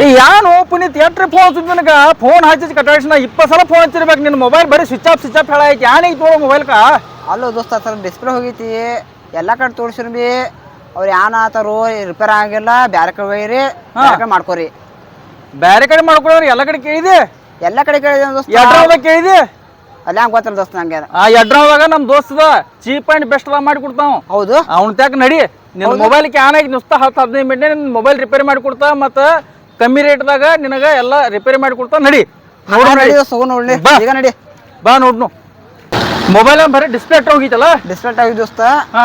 ಏ ಓಪನ್ ಪುನೀತ್ ಎಟ್ರಿ ಫೋನ್ ಹಚ್ಚಿದ್ ನನಗ? ಫೋನ್ ಹಚ್ಚಿ ಕಟಾಯಿಸ್ ನಾ ಇಪ್ಪತ್ತು ಸಲ ಫೋನ್ ಹಚ್ಚಿರ್ಬೇಕು. ನಿನ್ನ ಮೊಬೈಲ್ ಬರೀ ಸ್ವಿಚ್ ಆಫ್ ಸ್ವಿಚ್ ಆಫ್ ಹೇಳಾಯ್ತು ಯಾನೈತಿ ಮೊಬೈಲ್ ಮೊಬೈಲ್ಕ ಅಲ್ಲೋ ದೋಸ್ತ ಸರ್ ಡಿಸ್ಪ್ಲೇ ಹೋಗೈತಿ. ಎಲ್ಲ ಕಡೆ ತೋರಿಸಿರ್ ಬಿ. ಅವ್ರು ಏನ್ ಆತಾರು ರಿಪೇರ್ ಆಗಿಲ್ಲ. ಬ್ಯಾರೆ ಕಡೆ ಒಯ್ಯಿರಿ ಬ್ಯಾರೆ ಕಡೆ ಮಾಡ್ಕೋರಿ. ಬೇರೆ ಕಡೆ ಮಾಡ್ಕೊಳ್ರಿ ಎಲ್ಲ ಕಡೆ ಕೇಳಿದೆ? ಎಲ್ಲ ಕಡೆ ಕೇಳಿದೆ ದೋಸ್ತ? ಎಡ್ರವಾಗ ಕೇಳಿದೆ? ಅಲ್ಲಿ ಹಂಗೆ ಗೊತ್ತಿಲ್ಲ ದೋಸ್ತ ನಂಗೆ. ಆ ಎಡ್ರಾವಾಗ ನಮ್ಮ ದೋಸ್ತದ ಚೀಪ್ ಆ್ಯಂಡ್ ಬೆಸ್ಟ್ ಅದ ಮಾಡಿ ಕೊಡ್ತಾವ. ಹೌದು. ಅವ್ನ ತ್ಯಾಕ್ ನಡಿ. ನಿನ್ನ ಮೊಬೈಲ್ ಕ್ಯಾನ್ ಆಗಿ ನುಸ್ತಾ ಹತ್ತು ಹದಿನೈದು ಮಿನಿಟ್ ನಿನ್ನ ಮೊಬೈಲ್ ರಿಪೇರಿ ಮಾಡಿ ಕೊಡ್ತಾ ಮತ್ತು ಕಮ್ಮಿ ರೇಟ್ದಾಗ ನಿನಗೆ ಎಲ್ಲ ರಿಪೇರಿ ಮಾಡಿ ಕೊಡ್ತಾ ನಡಿ. ನೋಡಿ ಬಾ. ಈಗ ನಡಿ. ಬಾ ನೋಡ್ನು ಮೊಬೈಲ್ ಬರೀ ಡಿಸ್ಪ್ಲೇ ಹೋಗಿತ್ತಲ್ಲ? ಡಿಸ್ಪ್ಲೇ ಆಗಿ ದೋಸ್ತ. ಹಾ.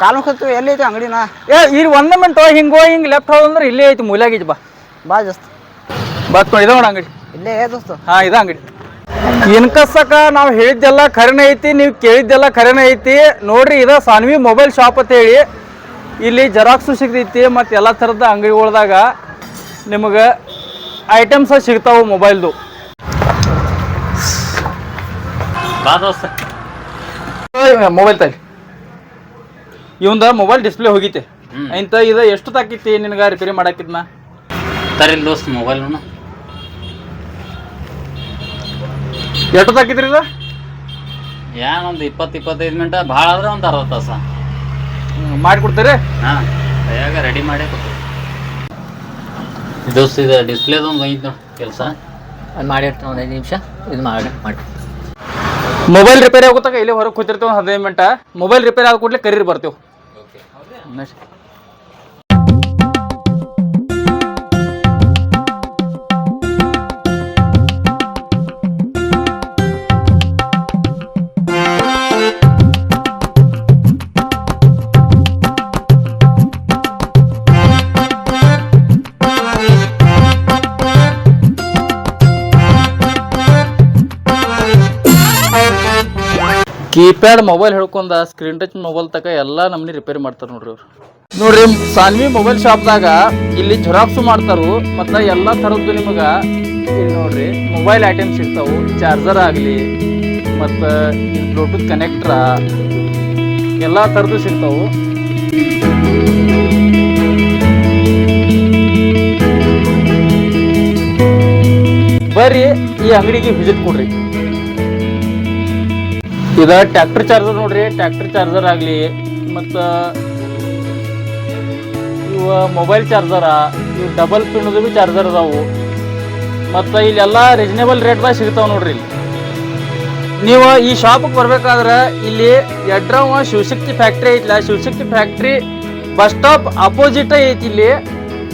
ಕಾಲು ಕತ್ತು ಎಲ್ಲಿ ಐತಿ ಅಂಗಡಿನ? ಏ ಇಲ್ಲಿ ಒಂದ ಮಿಂಟ್ ಹಿಂಗೋ ಹೋಗಿ ಲೆಫ್ಟ್ ಹೋದಂದ್ರೆ ಇಲ್ಲೇ ಐತಿ ಮೂಲ್ಯಾಗ ಐತಿ ಬಾ. ಬಾ ದೋಸ್ತ. ಬತ್ ನೋಡಿ ಇದ ನೋಡ ಅಂಗಡಿ. ಇಲ್ಲೇ ದೋಸ್ತ. ಹಾ ಇದ ಅಂಗಡಿ. ಇನ್ಕಸಕ ನಾವು ಹೇಳಿದ್ದೆಲ್ಲ ಖರೇನ ಐತಿ ನೀವು ಕೇಳಿದ್ದೆಲ್ಲ ಖರೇನ ಐತಿ. ನೋಡ್ರಿ ಇದ ಸಾನ್ವಿ ಮೊಬೈಲ್ ಶಾಪ್ ಅಂತ ಹೇಳಿ ಇಲ್ಲಿ ಜೆರಾಕ್ಸು ಸಿಗ್ತೈತಿ ಮತ್ತು ಎಲ್ಲ ಥರದ ಅಂಗಡಿಗಳ್ದಾಗ ನಿಮಗೆ ಐಟಮ್ಸ ಸಿಗ್ತಾವೆ ಮೊಬೈಲ್ದು ಮೊಬೈಲ್ ತಾಯಿ ಇವಂದ ಮೊಬೈಲ್ ಡಿಸ್ಪ್ಲೇ ಹೋಗಿತ್ತೆ. ಇಂತ ಇದು ಎಷ್ಟು ತಾಕಿತ್ತಿ ನಿನಗೆ ರಿಪೇರಿ ಮಾಡಾಕಿದ್ನ? ತರಿಲ್ ದೋಸ್ತ ಮೊಬೈಲ್ ಎಷ್ಟು ತಾಕಿದ್ರಿ ಇದು? ಏನ್ ಒಂದು ಇಪ್ಪತ್ತು ಇಪ್ಪತ್ತೈದು ಮಿನಿಟ ಭಾಳ ಆದ್ರೆ ಒಂದು ಅರ್ಧ ತಾಸ. ಮಾಡಿಕೊಡ್ತೀರಿ? ಹಾಂ ರೆಡಿ ಮಾಡೇ ಕೊಡ್ತೀವಿ. ದೋಸ್ತ ಇದು ಡಿಸ್ಪ್ಲೇದೊಂದು ಐದು ನೋಡಿ ಕೆಲಸ. ಅದು ಮಾಡಿರ್ತೇವೆ ಒಂದು ಐದು ನಿಮಿಷ. ಇದು ಮಾಡಿ ಮಾಡಿ ಮೊಬೈಲ್ ರಿಪೇರಿ ಆಗುತ್ತಾಗ ಇಲ್ಲೇ ಹೊರಗೆ ಕೂತಿರ್ತೇವೆ ಒಂದು ಹದಿನೈದು ಮಿನಿಟ ಮೊಬೈಲ್ ರಿಪೇರಿ ಆದ ಕೂಡಲೇ ಕರೀರಿ ಬರ್ತೀವಿ. ಕೀಪ್ಯಾಡ್ ಮೊಬೈಲ್ ಹೇಳ್ಕೊಂಡ ಸ್ಕ್ರೀನ್ ಟಚ್ ಮೊಬೈಲ್ ತಕ ಎಲ್ಲ ನಮ್ನಿ ರಿಪೇರಿ ಮಾಡ್ತಾರೆ ನೋಡ್ರಿ ಅವ್ರು. ನೋಡ್ರಿ ಸಾನ್ವಿ ಮೊಬೈಲ್ ಶಾಪ್ದಾಗ ಇಲ್ಲಿ ಜೆರಾಕ್ಸು ಮಾಡ್ತಾರು, ಮತ್ತು ಎಲ್ಲ ಥರದ್ದು ನಿಮಗೆ ಇಲ್ಲಿ ನೋಡ್ರಿ ಮೊಬೈಲ್ ಐಟಮ್ ಸಿಗ್ತಾವು ಚಾರ್ಜರ್ ಆಗಲಿ, ಮತ್ತು ಬ್ಲೂಟೂತ್ ಕನೆಕ್ಟ್ರ ಎಲ್ಲ ಥರದ್ದು ಸಿಗ್ತಾವು. ಬರ್ರಿ, ಈ ಅಂಗಡಿಗೆ ವಿಸಿಟ್ ಕೊಡ್ರಿ. ಇದ ಟ್ರ್ಯಾಕ್ಟರ್ ಚಾರ್ಜರ್ ನೋಡ್ರಿ, ಟ್ರ್ಯಾಕ್ಟರ್ ಚಾರ್ಜರ್ ಆಗಲಿ ಮತ್ತು ಇವ ಮೊಬೈಲ್ ಚಾರ್ಜರ, ಇವು ಡಬಲ್ ಪಿನ್ದು ಬಿ ಚಾರ್ಜರ್ ಅದಾವು. ಮತ್ತು ಇಲ್ಲೆಲ್ಲ ರೀಸನೇಬಲ್ ರೇಟ್ದಾಗ ಸಿಗ್ತಾವ ನೋಡ್ರಿ ಇಲ್ಲಿ. ನೀವು ಈ ಶಾಪಿಗೆ ಬರ್ಬೇಕಾದ್ರೆ ಇಲ್ಲಿ Yadrav Shivashakti factory ಐತಿಲ್ಲ Shivashakti factory bus stop opposite ಐತಿ ಇಲ್ಲಿ.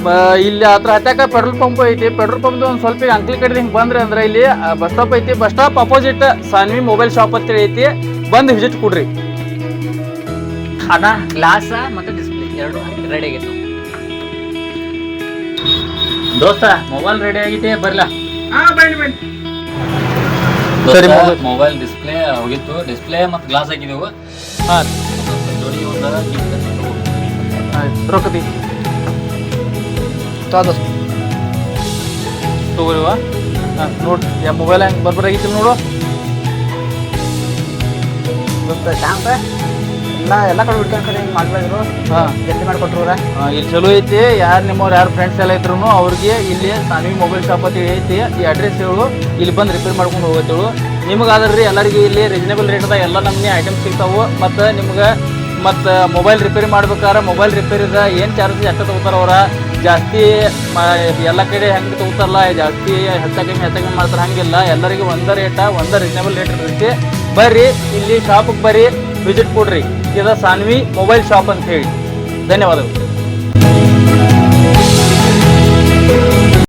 ಬ- ಇಲ್ಲಿ ಹತ್ರ ಹತ್ತಾಕ ಪೆಟ್ರೋಲ್ ಪಂಪ್ ಐತಿ. ಪೆಟ್ರೋಲ್ ಪಂಪ್ ಒಂದು ಸ್ವಲ್ಪ ಅಂಕಲ್ ಕಡೆ ಹಿಂಗೆ ಬಂದ್ರೆ ಅಂದ್ರೆ ಇಲ್ಲಿ ಬಸ್ ಸ್ಟಾಪ್ ಐತಿ. Bus stop opposite Sanvi mobile shop ಅಂತ ಐತಿ. ಬಂದು ವಿಸಿಟ್ ಕೊಡ್ರಿ. ಅಣ್ಣ ಗ್ಲಾಸ ಮತ್ತು ಡಿಸ್ಪ್ಲೇ ಎರಡು ರೆಡಿ ಆಗೈತೆ ದೋಸ್ತ ಮೊಬೈಲ್ ರೆಡಿ ಆಗೈತೆ ಬರ್ಲಾ. ಸರಿ, ಮೊಬೈಲ್. ಮೊಬೈಲ್ ಡಿಸ್ಪ್ಲೇ ಹೋಗಿತ್ತು. ಡಿಸ್ಪ್ಲೇ ಮತ್ತು ಗ್ಲಾಸ್ ಹಾಕಿದೆವು. ಹಾಂ. ಜೋಡಿ ಒಂದು ತೋ ದೋಸ್ತ ತಗೋರಿವ ಹಾಂ ನೋಡ್ರಿ. ಯಾ ಮೊಬೈಲ್ ಹೆಂಗೆ ಬರ್ಬರಾಗಿತ್ತಿಲ್ಲ ನೋಡು. ಶಾಂಪ ಎಲ್ಲ ಎಲ್ಲ ಕಡೆ ಹುಡ್ಕೊಂಡು ಕಡೆ ಹಿಂಗೆ ಮಾಡ್ಬೇಡ್ರು ಹಾಂ. ಜಲ್ದಿ ಮಾಡಿಕೊಟ್ರು ಇಲ್ಲಿ ಚಲೋ ಐತಿ. ಯಾರು ನಿಮ್ಮವ್ರು ಯಾರು ಫ್ರೆಂಡ್ಸ್ ಎಲ್ಲ ಇದ್ರು ಅವ್ರಿಗೆ ಇಲ್ಲಿ ಸಾನ್ವಿ ಮೊಬೈಲ್ ಶಾಪ್ ಅಂತ ಐತಿ. ಈ ಅಡ್ರೆಸ್ ಹೇಳು. ಇಲ್ಲಿ ಬಂದು ರಿಪೇರ್ ಮಾಡ್ಕೊಂಡು ಹೋಗತ್ತೇಳು. ನಿಮ್ಗೆ ರೀ ಎಲ್ಲರಿಗೂ ಇಲ್ಲಿ ರೀಸನೇಬಲ್ ರೇಟ್ದಾಗ ಎಲ್ಲ ನಮ್ಗೆ ಐಟಮ್ಸ್ ಸಿಗ್ತಾವು. ಮತ್ತು ನಿಮ್ಗೆ ಮತ್ತು ಮೊಬೈಲ್ ರಿಪೇರಿ ಮಾಡ್ಬೇಕಾದ್ರೆ ಮೊಬೈಲ್ ರಿಪೇರಿದ ಏನು ಚಾರ್ಜ್ ಎಷ್ಟು ತೊಗೋತಾರೆ ಅವ್ರ? ಜಾಸ್ತಿ ಎಲ್ಲ ಕಡೆ ಹೆಂಗೆ ತೊಗೋತಾರಲ್ಲ, ಜಾಸ್ತಿ ಹೆಚ್ಚ ಕಮ್ಮಿ ಹೆಚ್ಚ ಕಮ್ಮಿ ಮಾಡ್ತಾರೆ ಹಂಗಿಲ್ಲ. ಎಲ್ಲರಿಗೂ ಒಂದೇ ರೇಟ ಒಂದೇ ರೀಸನೇಬಲ್ ರೇಟ್ ಇರ್ತೈತಿ. ಬರ್ರಿ, ಇಲ್ಲಿ ಶಾಪಿಗೆ ಬರ್ರಿ ವಿಸಿಟ್ ಕೊಡ್ರಿ. ಇದು ಸಾನ್ವಿ ಮೊಬೈಲ್ ಶಾಪ್ ಅಂತ ಹೇಳಿ. ಧನ್ಯವಾದಗಳು.